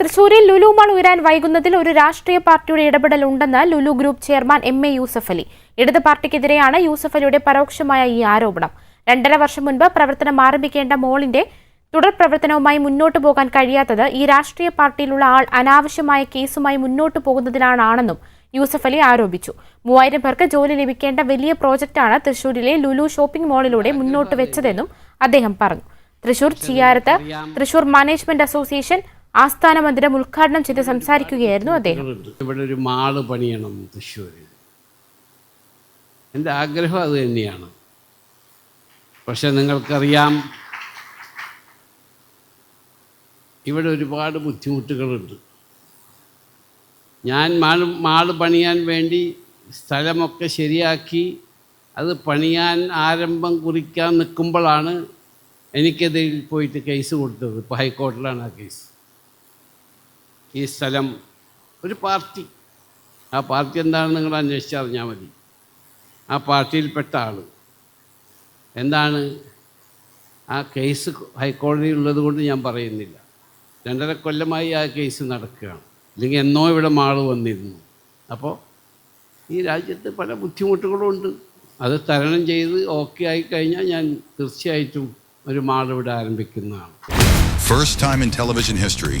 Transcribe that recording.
തൃശൂരിൽ ലുലു മാൾ ഉയരാൻ വൈകുന്നതിൽ ഒരു രാഷ്ട്രീയ പാർട്ടിയുടെ ഇടപെടൽ ഉണ്ടെന്ന് Lulu group chairman M A Yusuff Ali. ഇടത് പാർട്ടിക്കെതിരെയാണ് യൂസഫ് അലിയുടെ പരോക്ഷമായ ഈ ആരോപണം. രണ്ടര വർഷം മുൻപ് പ്രവർത്തനം ആരംഭിക്കേണ്ട മോളിന്റെ തുടർ പ്രവർത്തനവുമായി മുന്നോട്ടു പോകാൻ കഴിയാത്തത് ഈ രാഷ്ട്രീയ പാർട്ടിയിലുള്ള ആൾ അനാവശ്യമായ കേസുമായി മുന്നോട്ടു പോകുന്നതിനാണെന്നും യൂസഫ് അലി ആരോപിച്ചു. മൂവായിരം പേർക്ക് ജോലി ലഭിക്കേണ്ട വലിയ പ്രോജക്റ്റാണ് തൃശൂരിലെ ലുലു ഷോപ്പിംഗ് മോളിലൂടെ മുന്നോട്ട് വെച്ചതെന്നും അദ്ദേഹം പറഞ്ഞു. തൃശൂർ ചിയാരത്ത് തൃശൂർ മാനേജ്മെന്റ് അസോസിയേഷൻ ആസ്ഥാന മന്ദിരം ഉദ്ഘാടനം ചെയ്ത് സംസാരിക്കുകയായിരുന്നു അദ്ദേഹം. ഇവിടെ ഒരു മാൾ പണിയണം തൃശ്ശൂരിൽ. എന്റെ ആഗ്രഹം അത് തന്നെയാണ്. പക്ഷെ നിങ്ങൾക്കറിയാം ഇവിടെ ഒരുപാട് ബുദ്ധിമുട്ടുകളുണ്ട്. ഞാൻ മാൾ മാൾ പണിയാൻ വേണ്ടി സ്ഥലമൊക്കെ ശരിയാക്കി അത് പണിയാൻ ആരംഭം കുറിക്കാൻ നിൽക്കുമ്പോഴാണ് എനിക്കെതിരിൽ പോയിട്ട് കേസ് കൊടുത്തത്. ഇപ്പോൾ ഹൈക്കോടതിയിലാണ് ആ കേസ്. ഈ സ്ഥലം ഒരു പാർട്ടി. ആ പാർട്ടി എന്താണെന്ന് നിങ്ങൾ അന്വേഷിച്ചറിഞ്ഞാൽ മതി. ആ പാർട്ടിയിൽപ്പെട്ട ആൾ എന്താണ്? ആ കേസ് ഹൈക്കോടതിയിൽ ഉള്ളത് കൊണ്ട് ഞാൻ പറയുന്നില്ല. രണ്ടര കൊല്ലമായി ആ കേസ് നടക്കുകയാണ്. അല്ലെങ്കിൽ എന്നോ ഇവിടെ മാൾ വന്നിരുന്നു. അപ്പോൾ ഈ രാജ്യത്ത് പല ബുദ്ധിമുട്ടുകളും ഉണ്ട്. അത് തരണം ചെയ്ത് ഓക്കെ ആയി കഴിഞ്ഞാൽ ഞാൻ തീർച്ചയായിട്ടും ഒരു മാൾ ഇവിടെ ആരംഭിക്കുന്നതാണ്. First time in television history,